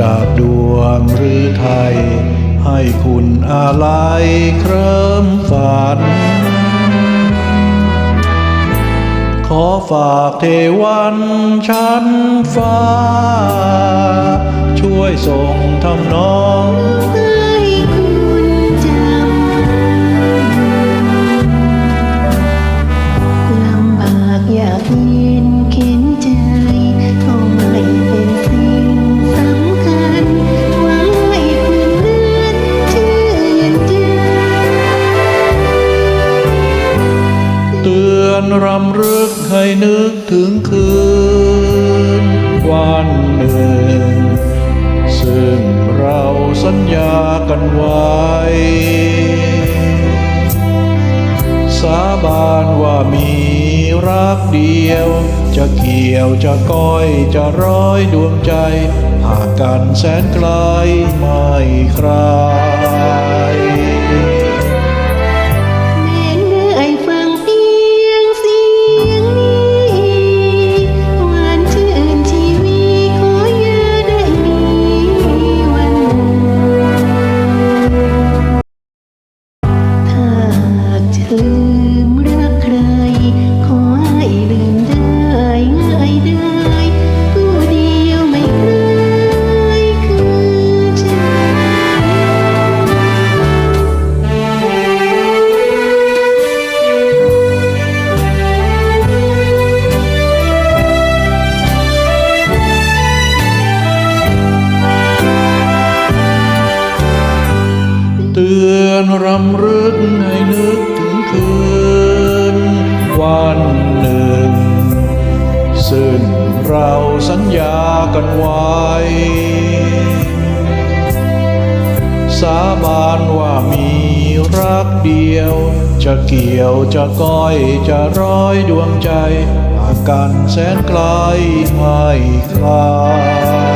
จากดวงหรือไทย ให้คุณอะไรเคริมฝัน ขอฝากเทวันชั้นฟ้า ช่วยส่งทำนอง ตือนรำลึกให้นึกถึงคืน วันหนึ่ง ซึ่งเราสัญญากันไว้ สาบานว่ามีรักเดียว จะเกี่ยวจะก้อยจะร้อยดวงใจห่างกันแสนไกลไม่คลา ตือนรำลึกให้นึกถึงคืน วันหนึ่ง ซึ่งเราสัญญากันไว้ สาบานว่ามีรักเดียว จะเกี่ยวจะก้อยจะร้อยดวงใจห่ากันแสนไกลไม่คลาย